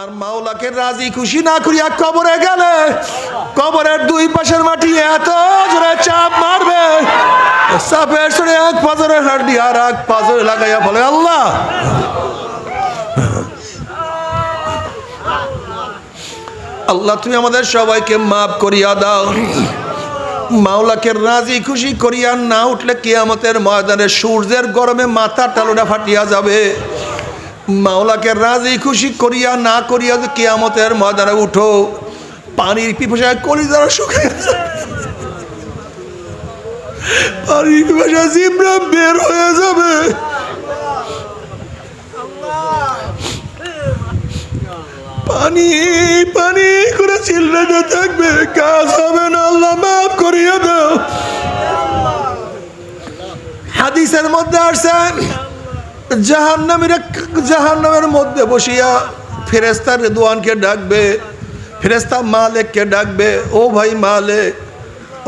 আর মাওলাকে রাজি খুশি না করিয়া কবরে গেলে, কবরের দুই পাশের মাটি এত জোরে চাপ মারবে। চাপের সরে এক পাজরে হাড্ডি আর এক পাজরে লাগাইয়া বলে, আল্লাহ! আল্লাহ, তুমি আমাদের সবাইকে মাফ করিয়া দাও। মাওলাকে রাজি খুশি করিয়া না উঠলে কিয়ামতের ময়দানে সূর্যের গরমে মাথার টালোটা ফাটিয়া যাবে। মাওলাকে রাজি, খুশি করিয়া না করিয়া যে কিয়ামতের ময়দানে উঠো, পানির পিপাসায় কলিজারা শুকিয়ে যাবে পানির বের হয়ে যাবে। পানি পানি করে চিল্লাতে থাকবে, কাজ হবে না, আল্লাহ মাফ করিয়া দাও। হাদিসের মধ্যে আসছে জাহান্নামীরা জাহান্নামের মধ্যে বসিয়া ফেরেস্তার রেদওয়ানকে ডাকবে ফেরেস্তা মালেককে ডাকবে, ও ভাই মালেক,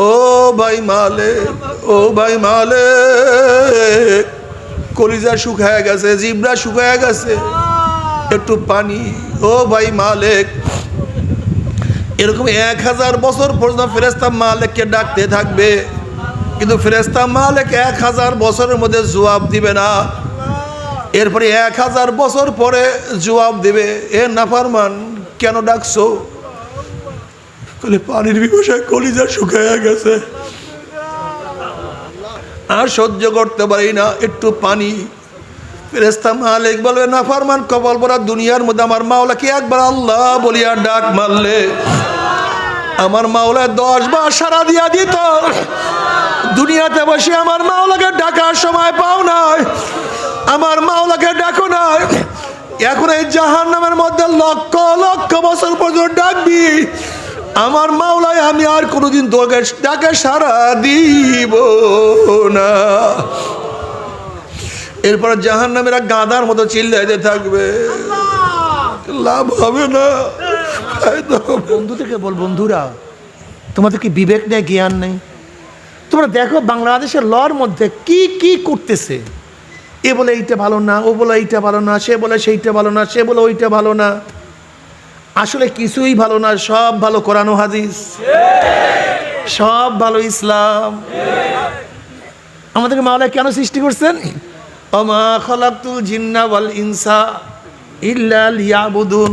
ও ভাই মালেক, ও ভাই মালেক, কলিজা শুকায় গেছে, জিবরা শুকায় গেছে, একটু পানি, ও ভাই মালেক। এরকম এক হাজার বছর পর্যন্ত ফেরেস্তা মালেককে ডাকতে থাকবে, কিন্তু ফেরেস্তা মালেক এক হাজার বছরের মধ্যে জবাব দিবে না। এরপরে এক হাজার বছর পরে জবাব দিবে, এ নাফারমান, কেন ডাকছো? পানির বিপসায় কলিজা শুকাইয়া গেছে। আর সহ্য করতে পারি না, একটু পানি। দুনিয়ার মধ্যে আমার একবার আল্লাহ বলিয়া ডাক মারলে, আমার দিয়া দিত। দুনিয়াতে বসে আমার মাওলাকে ডাকার সময় পাও নাই। আমার মাওলাকে ডাকো নাই। এখন এই জাহান নামের মধ্যে লক্ষ লক্ষ বছর পর্যন্ত ডাকবি। আমার মাওলায় আমি আর কোনোদিন তোকে ডাকে সারা দিব না। এরপরে জাহান নামেরা গাঁদার মতো চিল্লাইতে থাকবে। লাভ না। হবে। না। বন্ধু থেকে বল, বন্ধুরা, তোমাদের কি বিবেক নেই, জ্ঞান নেই? তোমরা দেখো বাংলাদেশের লর মধ্যে কি কি করতেছে। এ বলে এইটা ভালো না, ও বলে এইটা ভালো না, সে বলে সেইটা ভালো না, সে বলে ওইটা ভালো না। আসলে কিছুই ভালো না, সব ভালো কোরআন হাদিস। সব ভালো ইসলাম। আমাদেরকে মাওলা কেন সৃষ্টি করছেন? অমা খলাকুল জিন্না ওয়াল ইনসা ইল্লা লিয়াবুদুন।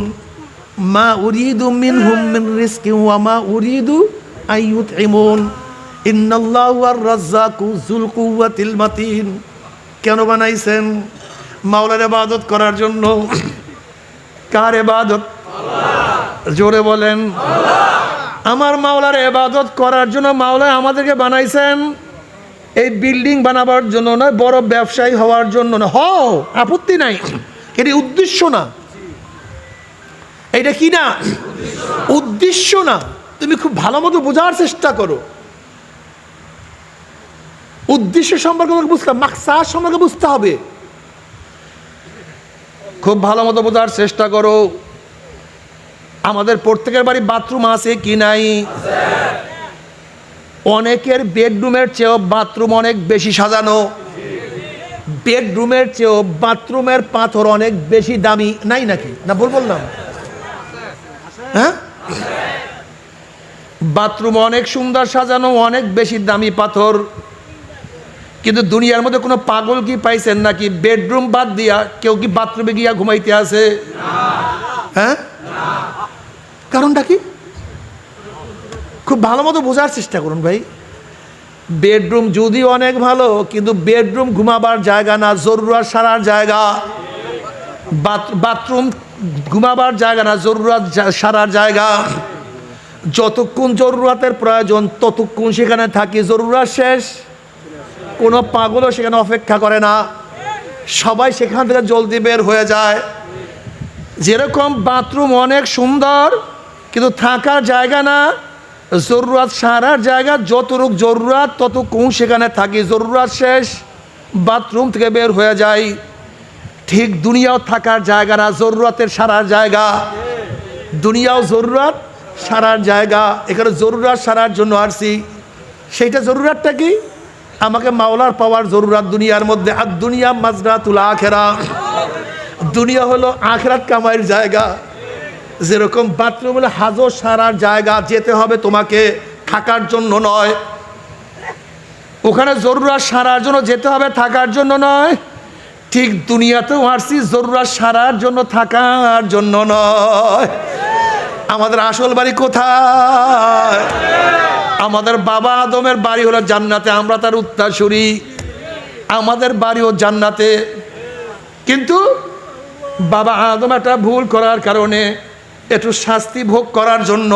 মা উরিদু মিনহুম মিন রিজকিন ওয়া মা উরিদু আইয়ুতইমুন ইন্নাল্লাহু আর রাজ্জাকু যুল কুওয়াতিল মাতিন। কেন বানাইছেন? মাওলার এবাদত করার জন্য কার এবাদত জোরে বলেন। আমার মাওলার এবাদত করার জন্য মাওলা আমাদেরকে বানাইছেন। এই বিল্ডিং বানাবার জন্য নয় বড় ব্যবসায়ী হওয়ার জন্য না হও আপত্তি নাই। এটি উদ্দেশ্য না। এটা কি না। উদ্দেশ্য না। তুমি খুব ভালো মতো বোঝার চেষ্টা করো। উদ্দেশ্য সম্পর্কে তোমাকে বুঝতে মাকসাদ সম্পর্কে বুঝতে হবে। খুব ভালো মতো বোঝার চেষ্টা করো। আমাদের প্রত্যেকের বাড়ি বাথরুম আছে কি নাই? অনেকের বেডরুমের চেয়েও বাথরুম অনেক বেশি সাজানো। বেডরুমের চেয়েও বাথরুমের পাথর অনেক বেশি দামি। নাই নাকি? না বল বললাম। হ্যাঁ? বাথরুম অনেক সুন্দর সাজানো, অনেক বেশি দামি পাথর। কিন্তু দুনিয়ার মধ্যে কোনো পাগল কি পাইছেন নাকি? বেডরুম বাদ দিয়া কেউ কি বাথরুমে গিয়া ঘুমাইতে আছে? হ্যাঁ? কারণটা কি? খুব ভালো মতো বোঝার চেষ্টা করুন ভাই। বেডরুম যদিও অনেক ভালো, কিন্তু বেডরুম ঘুমাবার জায়গা না জরুরাত সারার জায়গা। বাথরুম ঘুমাবার জায়গা না জরুরাত সারার জায়গা। যতক্ষণ জরুরাতের প্রয়োজন, ততক্ষণ সেখানে থাকি জরুরাত শেষ। কোনো পাগলও সেখানে অপেক্ষা করে না। সবাই সেখান থেকে জলদি বের হয়ে যায়। যেরকম বাথরুম অনেক সুন্দর, কিন্তু থাকার জায়গা না। জরুরাত সারার জায়গা, যতটুক জরুরাত তত ততক্ষণ সেখানে থাকি। জরুরাত শেষ, বাথরুম থেকে বের হয়ে যায় ঠিক দুনিয়াও থাকার জায়গা না, জরুরাতের সারার জায়গা। দুনিয়াও জরুরাত সারার জায়গা। এখানে জরুরাত সারার জন্য আসছি। সেইটা জরুরাতটা কি? আমাকে মাওলার পাওয়ার জরুরাত দুনিয়ার মধ্যে, আর দুনিয়া মাজরা তুলা আখেরা। দুনিয়া হলো আখরাত কামাইয়ের জায়গা। যেরকম বাথরুম হলে হাজো সারার জায়গা, যেতে হবে তোমাকে থাকার জন্য নয়। ওখানে জরুরাত সারার জন্য যেতে হবে, থাকার জন্য নয়। ঠিক দুনিয়াতেও আসছি, জরুরাত সারার জন্য, থাকার জন্য নয়। আমাদের আসল বাড়ি কোথায়? আমাদের বাবা আদমের বাড়ি হলো জান্নাতে, আমরা তার উত্তাসুরি আমাদের বাড়িও জান্নাতে। কিন্তু বাবা আদম একটা ভুল করার কারণে একটু শাস্তি ভোগ করার জন্য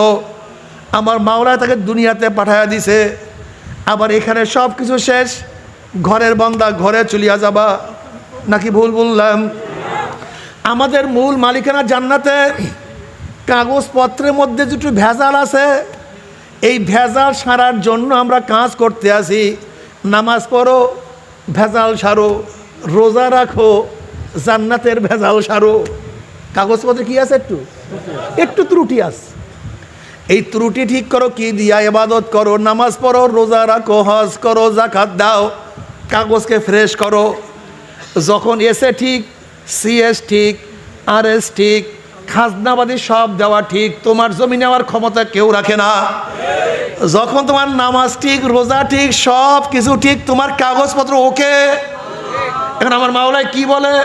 আমার মাওলা তাকে দুনিয়াতে পাঠাইয়া দিছে। আবার এখানে সব কিছু শেষ, ঘরের বন্দা ঘরে চলিয়া যাবা। নাকি ভুল বললাম? আমাদের মূল মালিকানা জান্নাতে। কাগজপত্রের মধ্যে দুটো ভেজাল আছে। এই ভেজাল সারার জন্য আমরা কাজ করতে আসি। নামাজ পড়ো, ভেজাল সারো, রোজা রাখো, জান্নাতের ভেজাল সারো। কাগজপত্রে কি আছে একটু? একটু ত্রুটি আছে। এই ত্রুটি ঠিক করো, কি দিয়া এবাদত করো? নামাজ পড়ো, রোজা রাখো, হজ করো, জাকাত দাও, কাগজকে ফ্রেশ করো। যখন এসে ঠিক, সিএস ঠিক আর এস ঠিক খাজনাবাদী সব দেওয়া ঠিক, তোমার জমি নেওয়ার ক্ষমতা কেউ রাখে না। যখন তোমার নামাজ ঠিক, রোজা ঠিক, সব কিছু ঠিক, তোমার কাগজপত্র ওকে। এখন আমার মাওলায় কি বলে?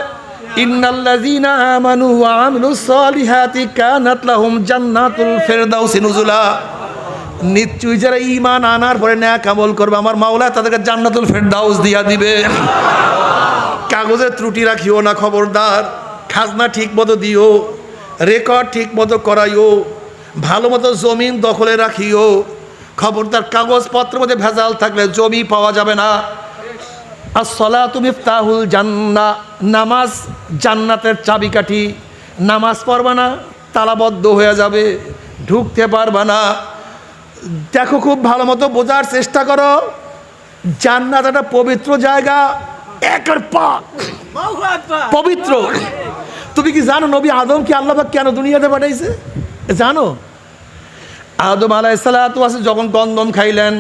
ইন্নাল্লাযীনা আমানু ওয়া আমিলুস সালিহাতি কানাত লাহুম জান্নাতুল ফিরদাউসি নুজুলা। নিশ্চয়ই যারা ঈমান আনার পরে ন্যাক আমল করবে, আমার মাওলা তাদেরকে জান্নাতুল ফেরদাউস দিয়া দিবে। কাগজের ত্রুটি রাখিও না, খবরদার। খাজনা ঠিক মতো দিও। রেকর্ড ঠিক মতো করাইও ভালো মতো জমিন দখলে রাখিও। খবরদার কাগজপত্রের মধ্যে ভেজাল থাকলে জমি পাওয়া যাবে না। আসলা তুমি তাহুল জান্না নামাজ জান্নাতের চাবিকাঠি নামাজ পড়বা না তালাবদ্ধ হয়ে যাবে ঢুকতে পারবা না। দেখো খুব ভালো মতো বোঝার চেষ্টা করো জান্নাত একটা পবিত্র জায়গা একের পাক পবিত্র। তুমি কি জানো নবী আদম কি আল্লাহ কেন দুনিয়াতে পাঠাইছে? জানো? আদম আলাইসালাতু আছে যখন গন্ধম খাইলেন,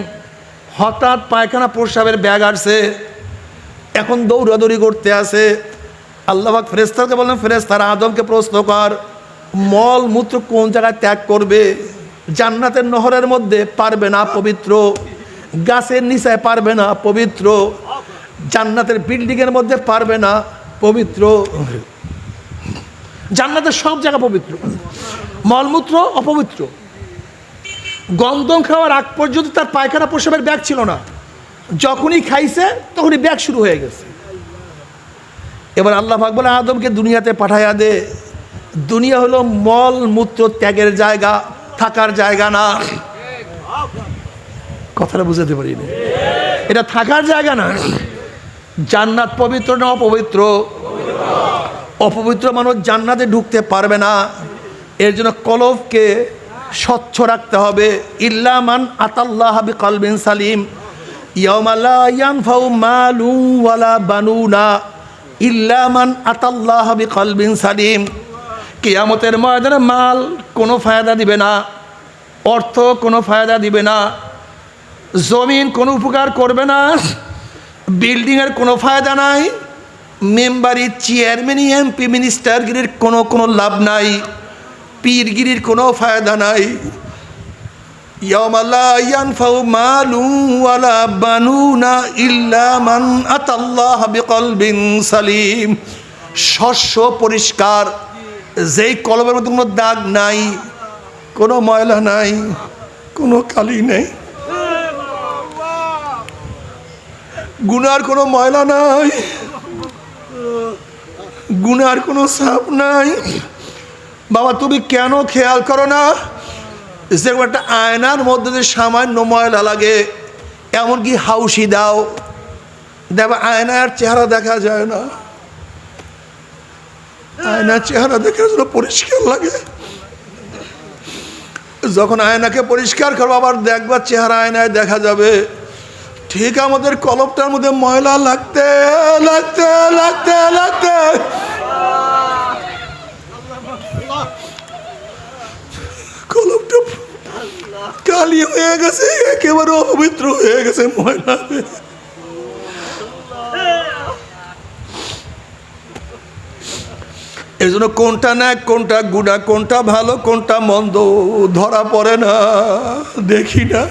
হঠাৎ পায়খানা প্রস্রাবের ব্যাগ আসছে, এখন দৌড়াদৌড়ি করতে আছে আল্লাহবাক ফেরেস্তারকে বললেন ফেরেস্তার আদমকে প্রশ্ন কর, মল মূত্র কোন জায়গায় ত্যাগ করবে? জান্নাতের নহরের মধ্যে পারবে না পবিত্র, গাছের নিচায় পারবে না পবিত্র, জান্নাতের বিল্ডিংয়ের মধ্যে পারবে না পবিত্র। জান্নাতের সব জায়গা পবিত্র। মলমূত্র অপবিত্র। গন্ধম খাওয়ার আগ পর্যন্ত তার পায়খানা প্রসবের ব্যাগ ছিল না। যখনই খাইছে, তখনই ব্যাগ শুরু হয়ে গেছে। এবার আল্লাহ পাক বলে, আদমকে দুনিয়াতে পাঠাইয়া দে। দুনিয়া হলো মল মূত্র ত্যাগের জায়গা, থাকার জায়গা না। কথাটা বুঝাতে পারি এটা থাকার জায়গা না। জান্নাত পবিত্র না অপবিত্র? অপবিত্র মানুষ জান্নাতে ঢুকতে পারবে না। এর জন্য কলবকে স্বচ্ছ রাখতে হবে। ইল্লামান আতাল্লাহ হাবি কলবিন সালিম ইল্লামান আতাল্লাহ হাবি কলবিন সালিম। কিয়ামতের ময়দানে মাল কোনো ফায়দা দিবে না। অর্থ কোনো ফায়দা দিবে না। জমিন কোনো উপকার করবে না। বিল্ডিংয়ের কোনো ফায়দা নাই। মেম্বারি চেয়ারম্যানই এমপি, মিনিস্টারগিরির কোনো কোনো লাভ নাই, পীরগিরির কোনো ফায়দা নাই। ইয়ানফাউ আতাল্লাহ শস্য পরিষ্কার, যেই কলমের মধ্যে কোনো দাগ নাই, কোনো ময়লা নাই, কোনো কালি নাই। গুনার কোনো ময়লা নাই। গুনার কোনো সাপ নাই। বাবা, তুমি কেন খেয়াল করো না? যেরকম একটা আয়নার মধ্যে যে সামান্য ময়লা লাগে, এমনকি হাউসি দাও দেখো আয়নার চেহারা দেখা যায় না। আয়নার চেহারা দেখার জন্য পরিষ্কার লাগে। যখন আয়নাকে পরিষ্কার করব, আবার দেখবার চেহারা আয়নায় দেখা যাবে। ঠিক আমাদের কলপটার মধ্যে ময়লা লাগতে লাগতে লাগতে লাগতে কলমটা কালি হয়ে গেছে, একেবারে অপবিত্র হয়ে গেছে ময়লা। এর জন্য কোনটা না কোনটা গুণা, কোনটা ভালো, কোনটা মন্দ, ধরা পড়ে না, দেখি না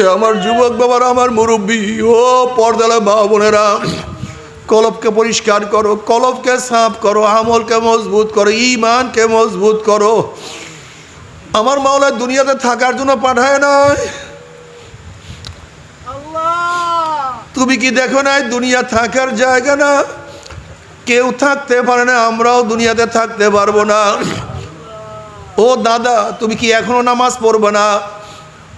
এ আমার যুবক বাবারা আমার মুরব্বী ও পর্দালা মা বোনেরা কলবকে পরিষ্কার করো কলবকে সাফ করো আমলকে মজবুত করো ইমানকে মজবুত করো। আমার মাওলা দুনিয়াতে থাকার জন্য পাঠায় নয় তুমি কি দেখো না দুনিয়া থাকার জায়গা না? কেউ থাকতে পারে না আমরাও দুনিয়াতে থাকতে পারব না। ও দাদা তুমি কি এখনও নামাজ পড়বে না?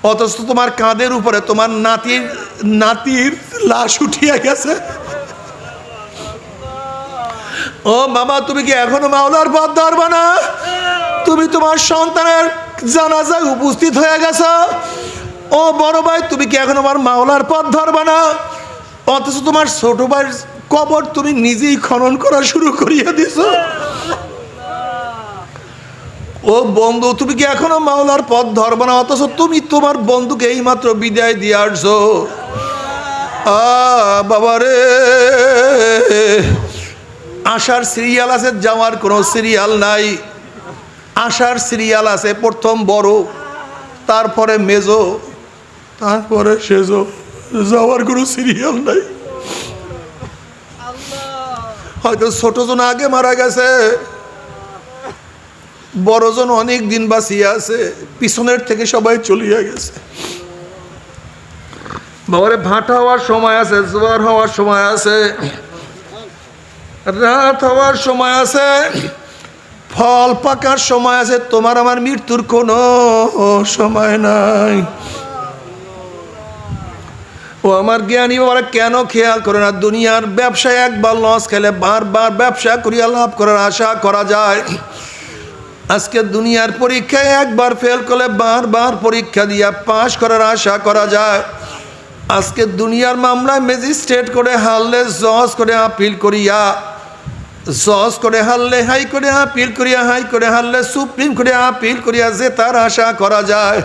অথচ তোমার কাঁধের উপরে তোমার নাতির নাতির লাশ উঠিয়া গেছে। ও মামা, তুমি কি এখনও মাওলার পথ ধরবে না? তুমি তোমার সন্তানের জানাজায় উপস্থিত হয়ে গেছো। ও বড় ভাই, তুমি কি এখন আমার মাওলার পথ ধরবে না? অথচ তোমার ছোট ভাইয়ের কবর তুমি নিজেই খনন করা শুরু করিয়ে দিছো। ও বন্ধু তুমি কি এখনও মাওলার পথ ধরবে না? অথচ তুমি তোমার বন্ধুকে এইমাত্র বিদায় দিয়ে আসছো আ বাবা রে। আশার সিরিয়াল আছে যাওয়ার কোনো সিরিয়াল নাই। আশার সিরিয়াল আছে প্রথম বড় তারপরে মেজো তারপরে সেজো। যাওয়ার কোনো সিরিয়াল নাই। হয়তো ছোটজন আগে মারা গেছে। বড়জন অনেক দিন বাঁচিয়ে আছে, পিছনের থেকে সবাই চলিয়া গেছে। বাবারে, ভাটা হওয়ার সময় আছে, জোয়ার হওয়ার সময় আছে, রাত হওয়ার সময় আছে, ফল পাকার সময় আছে, তোমার আমার মৃত্যুর কোনো সময় নাই। ও আমার জ্ঞানী বাবারা, কেন খেয়াল করে না, দুনিয়ার ব্যবসায় একবার লস খেলে বারবার ব্যবসা করিয়া লাভ করার আশা করা যায়। আজকে দুনিয়ার পরীক্ষায় একবার ফেল করলে বারবার পরীক্ষা দিয়া পাশ করার আশা করা যায়। আজকে দুনিয়ার মামলায় ম্যাজিস্ট্রেট করে হারলে জজ করে আপিল করিয়া, জজ করে হারলে হাই করে আপিল করিয়া হাই করে হারলে সুপ্রিম করে আপিল করিয়া যে তার আশা করা যায়।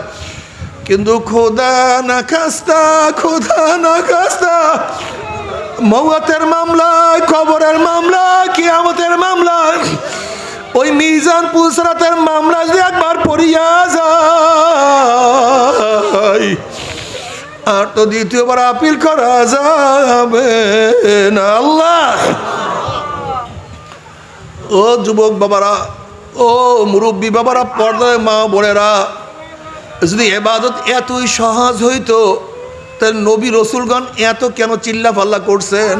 কিন্তু খোদা না খাস্তা, খোদা না খাস্তা মৌয়াতের মামলায় খবরের মামলা কিয়ামতের মামলায় ওই মিজান পুলসরাতের মামলা যদি একবার পড়িয়া যায়, আর তো দ্বিতীয়বার আপিল করা যাবে না আল্লাহ। ও যুবক বাবারা, ও মুরব্বী বাবারা, পর্দায় মা বোনেরা, যদি এবাদত এতই সহজ হইতো, তাহলে নবী রসুলগণ এত কেন চিল্লা ফাল্লা করছেন?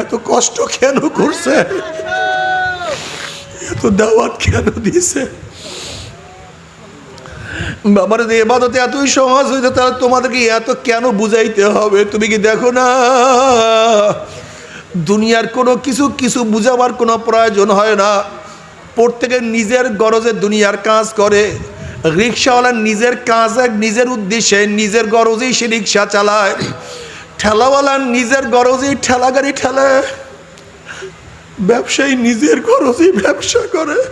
এত কষ্ট কেন করছে এত দাওয়াত কেন দিয়েছে বাবার এবাদতে এতই সহজ হইতো তাহলে তোমাদেরকে এত কেন বুঝাইতে হবে? তুমি কি দেখো না? দুনিয়ার কোনো কিছু কিছু বুঝাবার কোনো প্রয়োজন হয় না। প্রত্যেকে নিজের গরজে দুনিয়ার কাজ করে। রিক্সাওয়ালা নিজের কাজ, নিজের উদ্দেশ্যে নিজের গরজেই সে রিক্সা চালায়। ঠেলাওয়ালা নিজের গরজেই ঠেলা গাড়ি ঠেলে। ব্যবসায়ী নিজের গরজেই ব্যবসা করে।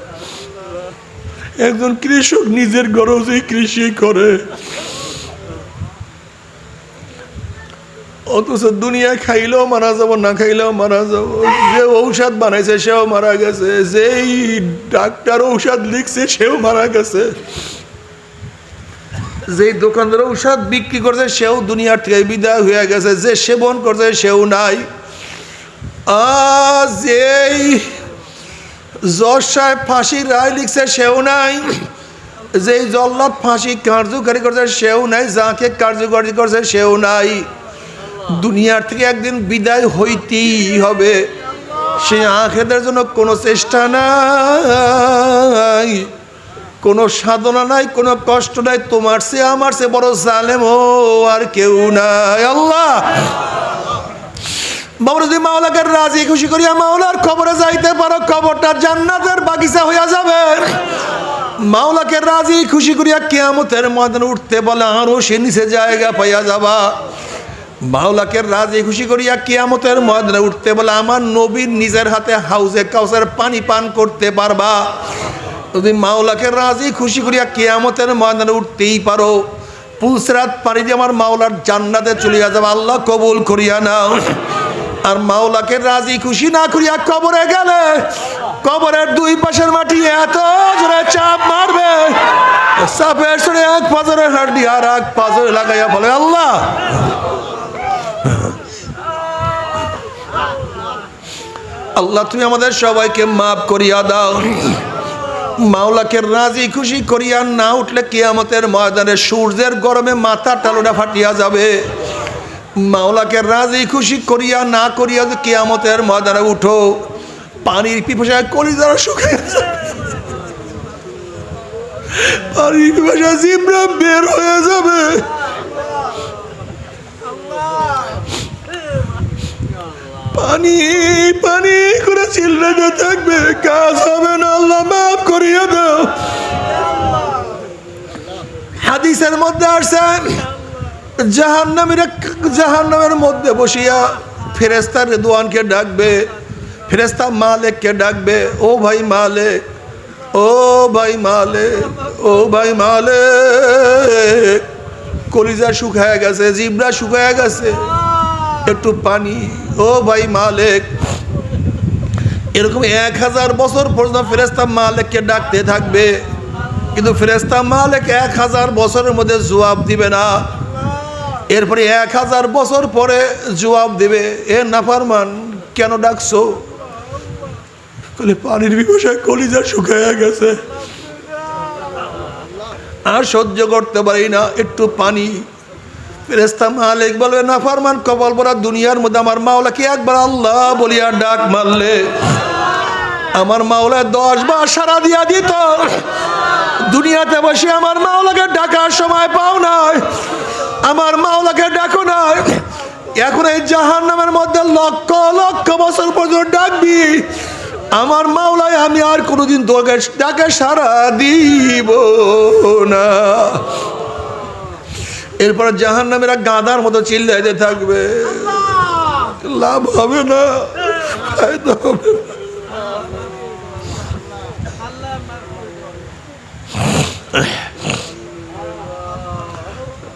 একজন কৃষক নিজের গরজেই কৃষি করে। অথচ দুনিয়া খাইলেও মারা যাব, না খাইলেও মারা যাব। যে ঔষধ বানাইছে, সেও মারা গেছে। যেই ডাক্তার ঔষধ লিখছে, সেও মারা গেছে। যেই দোকানদার ঔষধ বিক্রি করছে, সেও দুনিয়ার থেকে বিদায় হয়ে গেছে। যে সেবন করছে, সেও নাই। আজ যেই জজ সাহেব ফাঁসির রায় লিখছে, সেও নাই। যেই জল্লাদ ফাঁসি কার্যকারী করছে, সেও নাই। যাকে কার্যকারী করছে, সেও নাই। দুনিয়ার থেকে একদিন বিদায় হইতেই হবে। সে আখেদের জন্য কোনো চেষ্টা নাই, কোনো সাধনা নাই, কোনো কষ্ট নাই। তোমার সে আমার সে বড় জালেম ও আর কেউ নাই। আল্লাহ! বাবা যদি মাওলাকে রাজি, খুশি করিয়া মাওলার খবরে যাইতে পারো খবরটা জান্নাতের বাগিচা হইয়া যাবে। মাওলাকে রাজি, খুশি করিয়া কেয়ামতের ময়দানে উঠতে বলে আরও সে নিচে জায়গা পাইয়া যাবা। মাওলাকে রাজি, খুশি করিয়া কিয়ামতের ময়দানে উঠতে বলে, আমার নবীর নিজের হাতে হাউজে কাউসের পানি পান করতে পারবা। যদি মাওলাকে রাজি, খুশি করিয়া কিয়ামতের ময়দানে উঠতেই পারো, পুলসরাত পারি দিয়ে আমার মাওলার জান্নাতে চলিয়া যাবে। আল্লাহ কবুল করিয়া নাও। আর মাওলাকে রাজি খুশি না করিয়া কবরে গেলে, কবরের দুই পাশের মাটি এত জোরে চাপ মারবে। সাপের সরে এক পাজরে হাড্ডি আর এক পাজরে লাগাইয়া বলে, আল্লাহ! আল্লাহ, তুমি আমাদের সবাইকে মাফ করিয়া দাও। মাওলাকে রাজি খুশি করিয়া না উঠলে কিয়ামতের ময়দানে সূর্যের গরমে মাথার টালোটা ফাটিয়া যাবে। মাওলাকে রাজি খুশি করিয়া না করিয়া যে কিয়ামতের ময়দানে উঠো, পানির পিপাসায় কলিজারা শুকিয়ে পানির পিপাসায় জিবরা বের হয়ে যাবে। পানি পানি করে চিল্লাতে থাকবে, কাজ হবে না, আল্লাহ মাফ করিয়া দাও। হাদিসের মধ্যে আসছে জাহান্নামীরা জাহান্নামের মধ্যে বসিয়া ফেরেস্তার রেদওয়ানকে ডাকবে ফেরেস্তা মালেককে ডাকবে, ও ভাই মালেক, ও ভাই মালেক, ও ভাই মালেক, কলিজা শুকায় গেছে, জিবরা শুকায় গেছে, একটু পানি, ও ভাই মালেক। এরকম এক হাজার বছর পর্যন্ত ফেরেস্তা মালেককে ডাকতে থাকবে, কিন্তু ফেরেস্তা মালেক এক হাজার বছরের মধ্যে জবাব দিবে না। এরপরে এক হাজার বছর পরে জবাব দিবে, এ নাফারমান, কেন ডাকছো? পানির বিপসায় কলিজা শুকায় গেছে। আর সহ্য করতে পারি না, একটু পানি। কপাল দুনিয়ার মধ্যে আমার মাওলাকে একবার আল্লাহ বলিয়া ডাক মারলে, আমার দিয়া দিত। দুনিয়াতে বসে আমার মাওলাকে ডাকার সময় পাও নাই। আমার মাওলাকে ডাকো না এখন এই জাহান নামের মধ্যে লক্ষ লক্ষ বছর পর্যন্ত ডাকবি। আমার মাওলায় আমি আর কোনোদিন তোকে ডাকে সারা দিব না। এরপর জাহান নামেরা গাদার মতো চিল্লাইতে থাকবে। লাভ হবে না। ফায়দা হবে না।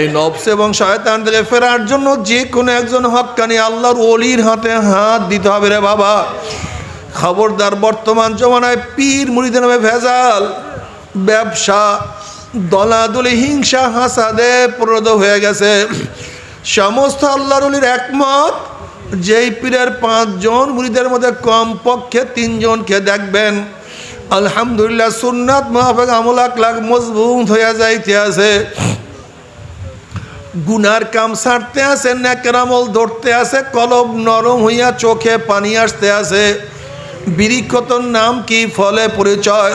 এই নফস এবং শয়তান থেকে ফেরার জন্য যে কোনো একজন হক্কানি আল্লাহর অলির হাতে হাত দিতে হবে রে বাবা। খবরদার বর্তমান জমানায় পীর মুড়িতে নামে ভেজাল, ব্যবসা, দলাদলি, হিংসা, হাসাদে পরিণত হয়ে গেছে। সমস্ত আল্লাহর অলির একমত, যেই পীরের পাঁচজন মুড়িদের মধ্যে কমপক্ষে তিনজনকে দেখবেন। আলহামদুলিল্লাহ সুন্নাত মাহফেক আমল লাখ মজবুত হয়ে যাইতে আছে। গুনার কাম ছাড়তে আছে ন্যাকেরামল ধরতে আছে কলব নরম হইয়া চোখে পানি আসতে আছে। বিরিক্ষতর নাম কি? ফলে পরিচয়।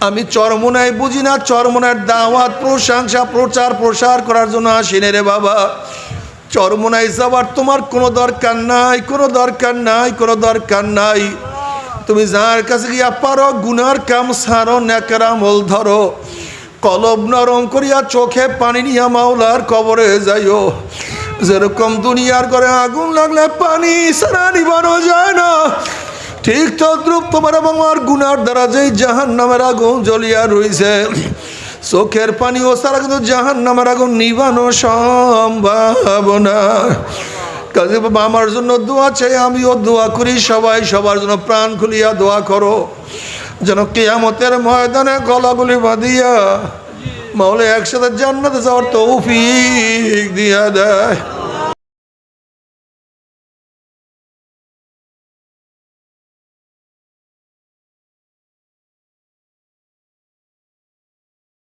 আমি চরমোনায় বুঝি না, চরমোনার দাওয়াত, প্রশংসা, প্রচার, প্রসার করার জন্য আসিনি রে বাবা। চরমোনায় যাবার তোমার কোনো দরকার নাই, কোনো দরকার নাই, কোনো দরকার নাই। তুমি যার কাছে গিয়া পারো, গুনার কাম সারো ন্যাকেরামল ধরো। কলব নরম করিয়া চোখে পানি নিয়া মাওলার কবরে যাইও। যেরকম দুনিয়ার করে আগুন লাগলে পানি সারা নিবানো যায় না। ঠিক তদ্রুপ তোমার এবং আমার গুনার দ্বারা যেই জাহান নামের আগুন জ্বলিয়া রইছে, চোখের পানি ও সারা কিন্তু জাহান নামের আগুন নিবানো সম্ভাবনা কাজে বাবা, আমার জন্য দোয়া চাই, আমিও দোয়া করি, সবাই সবার জন্য প্রাণ খুলিয়া দোয়া করো। যেন কেয়ামতের ময়দানে গলাগুলি বাঁধিয়া মাওলে একসাথে জান্নাতে যাওয়ার তৌফিক দিয়া দেয়।